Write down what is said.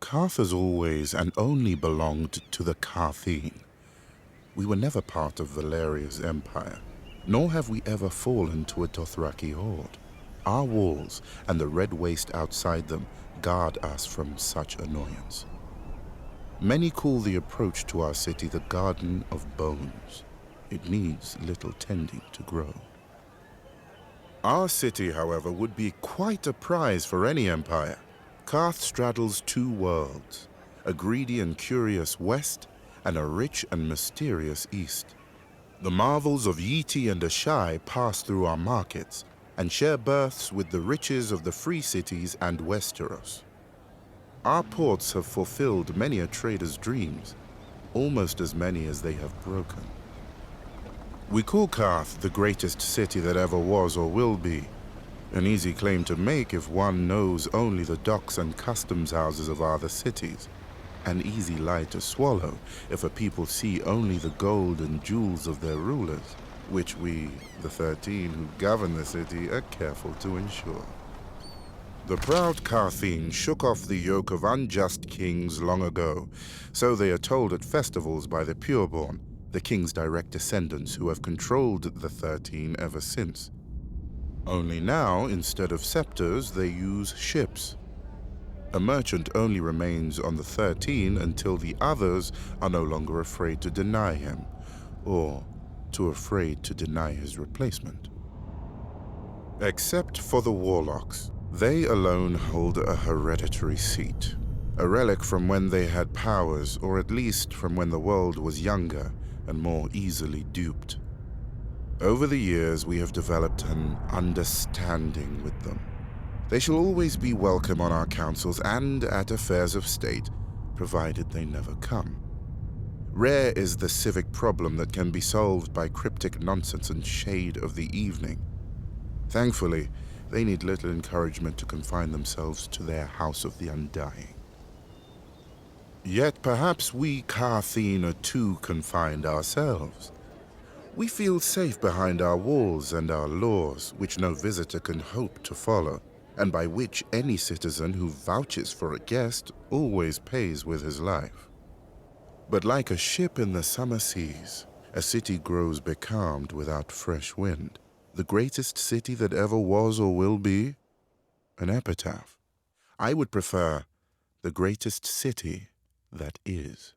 Karth has always and only belonged to the Karthine. We were never part of Valeria's empire, nor have we ever fallen to a Dothraki horde. Our walls and the red waste outside them guard us from such annoyance. Many call the approach to our city the Garden of Bones. It needs little tending to grow. Our city, however, would be quite a prize for any empire. Karth straddles two worlds, a greedy and curious west, and a rich and mysterious east. The marvels of Yiti and Ashai pass through our markets and share berths with the riches of the free cities and Westeros. Our ports have fulfilled many a trader's dreams, almost as many as they have broken. We call Karth the greatest city that ever was or will be. An easy claim to make if one knows only the docks and customs houses of other cities. An easy lie to swallow if a people see only the gold and jewels of their rulers, which we, the Thirteen who govern the city, are careful to ensure. The proud Karthine shook off the yoke of unjust kings long ago, so they are told at festivals by the pureborn, the king's direct descendants who have controlled the Thirteen ever since. Only now, instead of scepters, they use ships. A merchant only remains on the Thirteen until the others are no longer afraid to deny him, or too afraid to deny his replacement. Except for the Warlocks, they alone hold a hereditary seat, a relic from when they had powers, or at least from when the world was younger and more easily duped. Over the years, we have developed an understanding with them. They shall always be welcome on our councils and at affairs of state, provided they never come. Rare is the civic problem that can be solved by cryptic nonsense and shade of the evening. Thankfully, they need little encouragement to confine themselves to their House of the Undying. Yet perhaps we Karthine are too confined ourselves. We feel safe behind our walls and our laws, which no visitor can hope to follow, and by which any citizen who vouches for a guest always pays with his life. But like a ship in the summer seas, a city grows becalmed without fresh wind. The greatest city that ever was or will be? An epitaph. I would prefer the greatest city that is.